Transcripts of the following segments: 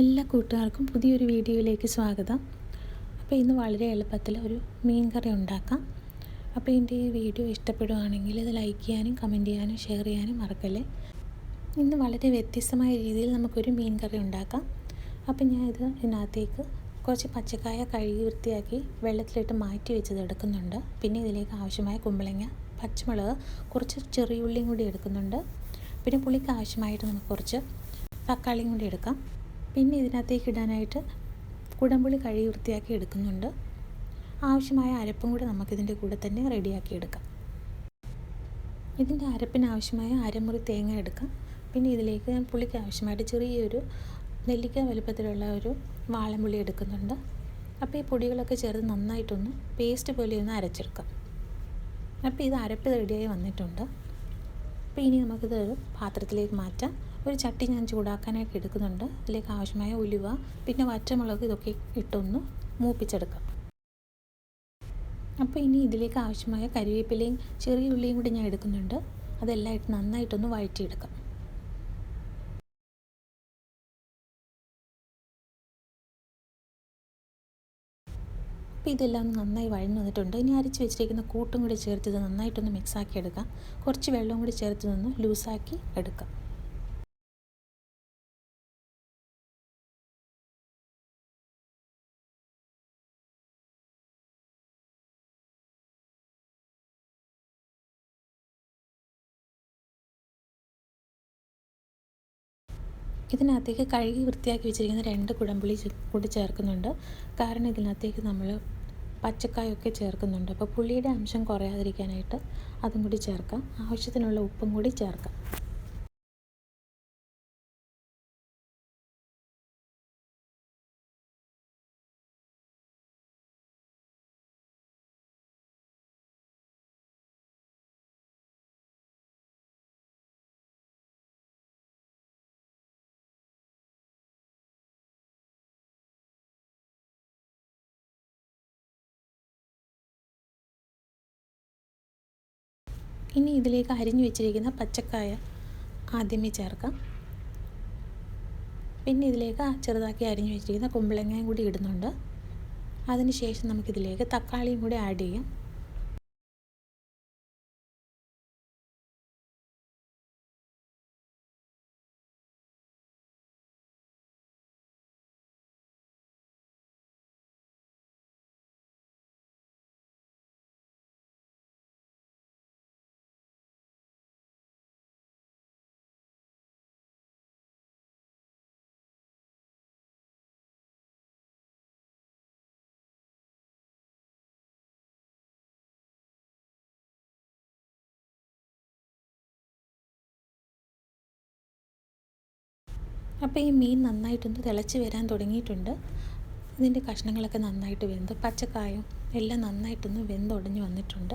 എല്ലാ കൂട്ടുകാർക്കും പുതിയൊരു വീഡിയോയിലേക്ക് സ്വാഗതം. അപ്പോൾ ഇന്ന് വളരെ എളുപ്പത്തിൽ ഒരു മീൻ കറി ഉണ്ടാക്കാം. അപ്പോൾ എന്റെ ഈ വീഡിയോ ഇഷ്ടപ്പെടുകയാണെങ്കിൽ ഇത് ലൈക്ക് ചെയ്യാനും കമന്റ് ചെയ്യാനും ഷെയർ ചെയ്യാനും മറക്കല്ലേ? ഇന്ന് വളരെ വ്യത്യസ്തമായ രീതിയിൽ നമുക്കൊരു മീൻ കറി ഉണ്ടാക്കാം. അപ്പോൾ ഞാൻ ഇത് ഇതിനകത്തേക്ക് കുറച്ച് പച്ചക്കായ കഴുകി വൃത്തിയാക്കി വെള്ളത്തിലിട്ട് മാറ്റി വെച്ചത് എടുക്കുന്നുണ്ട്. പിന്നെ ഇതിലേക്ക് ആവശ്യമായ കുമ്പളങ്ങ പച്ചമുളക് കുറച്ച് ചെറിയ ഉള്ളിയും കൂടി എടുക്കുന്നുണ്ട്. പിന്നെ പുളിക്ക് ആവശ്യമായിട്ട് നമുക്ക് കുറച്ച് തക്കാളിയും കൂടി എടുക്കാം. പിന്നെ ഇതിനകത്തേക്ക് ഇടാനായിട്ട് കുടംപുളി കഴുകി വൃത്തിയാക്കി എടുക്കുന്നുണ്ട്. ആവശ്യമായ അരപ്പും കൂടെ നമുക്കിതിന്റെ കൂടെ തന്നെ റെഡിയാക്കി എടുക്കാം. ഇതിന്റെ അരപ്പിന് ആവശ്യമായ അരമുറി തേങ്ങ എടുക്കാം. പിന്നെ ഇതിലേക്ക് ഞാൻ പുളിക്ക് ആവശ്യമായിട്ട് ചെറിയൊരു നെല്ലിക്ക വലുപ്പത്തിലുള്ള ഒരു വാളൻപുളി എടുക്കുന്നുണ്ട്. അപ്പോൾ ഈ പൊടികളൊക്കെ ചേർത്ത് നന്നായിട്ടൊന്ന് പേസ്റ്റ് പോലെ ഒന്ന് അരച്ചെടുക്കാം. അപ്പോൾ ഇത് അരപ്പ് റെഡിയായി വന്നിട്ടുണ്ട്. അപ്പോൾ ഇനി നമുക്കിത് പാത്രത്തിലേക്ക് മാറ്റാം. ഒരു ചട്ടി ഞാൻ ചൂടാക്കാനായിട്ട് എടുക്കുന്നുണ്ട്. അതിലേക്ക് ആവശ്യമായ ഉലുവ പിന്നെ വറ്റമുളക് ഇതൊക്കെ ഇട്ടൊന്ന് മൂപ്പിച്ചെടുക്കാം. അപ്പോൾ ഇനി ഇതിലേക്ക് ആവശ്യമായ കരിവേപ്പിലയും ചെറിയ ഉള്ളിയും കൂടി ഞാൻ എടുക്കുന്നുണ്ട്. അതെല്ലാം ഇട്ട് നന്നായിട്ടൊന്ന് വഴറ്റിയെടുക്കാം. അപ്പോൾ ഇതെല്ലാം നന്നായി വഴന്നു വന്നിട്ടുണ്ട്. ഇനി അരച്ച് വെച്ചിരിക്കുന്ന കൂട്ടും കൂടി ചേർത്ത് ഇത് നന്നായിട്ടൊന്ന് മിക്സാക്കി എടുക്കാം. കുറച്ച് വെള്ളവും കൂടി ചേർത്ത് നിന്ന് ലൂസാക്കി എടുക്കാം. ഇതിനകത്തേക്ക് കഴുകി വൃത്തിയാക്കി വെച്ചിരിക്കുന്ന രണ്ട് കുടംപുളി കൂടി ചേർക്കുന്നുണ്ട്. കാരണം ഇതിനകത്തേക്ക് നമ്മൾ പച്ചക്കായൊക്കെ ചേർക്കുന്നുണ്ട്. അപ്പോൾ പുളിയുടെ അംശം കുറയാതിരിക്കാനായിട്ട് അതും കൂടി ചേർക്കാം. ആവശ്യത്തിനുള്ള ഉപ്പും കൂടി ചേർക്കാം. ഇനി ഇതിലേക്ക് അരിഞ്ഞു വെച്ചിരിക്കുന്ന പച്ചക്കായ ആദ്യമേ ചേർക്കാം. പിന്നെ ഇതിലേക്ക് ചെറുതാക്കി അരിഞ്ഞു വെച്ചിരിക്കുന്ന കുമ്പളങ്ങയും കൂടി ഇടുന്നുണ്ട്. അതിനുശേഷം നമുക്കിതിലേക്ക് തക്കാളിയും കൂടി ആഡ് ചെയ്യാം. അപ്പോൾ ഈ മീൻ നന്നായിട്ടൊന്ന് തിളച്ച് വരാൻ തുടങ്ങിയിട്ടുണ്ട്. ഇതിന്റെ കഷ്ണങ്ങളൊക്കെ നന്നായിട്ട് വെന്ത്. പച്ചക്കായും എല്ലാം നന്നായിട്ടൊന്ന് വെന്തുടഞ്ഞ് വന്നിട്ടുണ്ട്.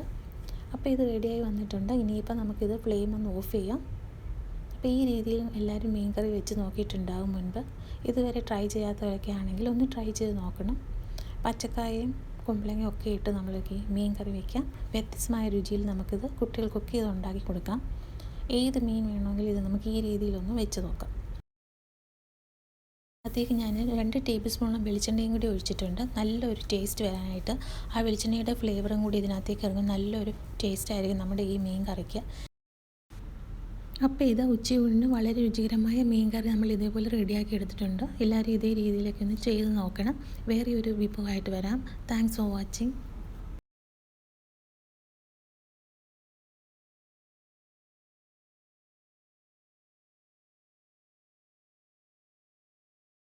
അപ്പോൾ ഇത് റെഡിയായി വന്നിട്ടുണ്ട്. ഇനിയിപ്പോൾ നമുക്കിത് ഫ്ലെയിം ഒന്ന് ഓഫ് ചെയ്യാം. അപ്പോൾ ഈ രീതിയിൽ എല്ലാവരും മീൻ കറി വെച്ച് നോക്കിയിട്ടുണ്ടാകും മുൻപ്. ഇതുവരെ ട്രൈ ചെയ്യാത്തവരൊക്കെ ആണെങ്കിൽ ഒന്ന് ട്രൈ ചെയ്ത് നോക്കണം. പച്ചക്കായയും കുമ്പളങ്ങയും ഒക്കെ ഇട്ട് നമ്മൾക്ക് മീൻ കറി വയ്ക്കാം വ്യത്യസ്തമായ രുചിയിൽ നമുക്കിത് കുട്ടികൾക്കൊക്കെ ഇത് ഉണ്ടാക്കി കൊടുക്കാം. ഏത് മീൻ വേണമെങ്കിലും ഇത് നമുക്ക് ഈ രീതിയിലൊന്ന് വെച്ച് നോക്കാം. അതിലേക്ക് ഞാൻ രണ്ട് ടേബിൾ സ്പൂണോളം വെളിച്ചെണ്ണയും കൂടി ഒഴിച്ചിട്ടുണ്ട്. നല്ലൊരു ടേസ്റ്റ് വരാനായിട്ട് ആ വെളിച്ചെണ്ണയുടെ ഫ്ലേവറും കൂടി ഇതിനകത്തേക്ക് ഇറങ്ങും. നല്ലൊരു ടേസ്റ്റ് ആയിരിക്കും നമ്മുടെ ഈ മീൻ കറിക്ക്. അപ്പോൾ ഇത് ഉച്ചയൂണിന് വളരെ രുചികരമായ മീൻ കറി നമ്മൾ ഇതേപോലെ റെഡിയാക്കി എടുത്തിട്ടുണ്ട്. എല്ലാവരും ഇതേ രീതിയിലൊക്കെ ഒന്ന് ചെയ്ത് നോക്കണം. വേറെ ഒരു വിഭവമായിട്ട് വരാം. Thanks for watching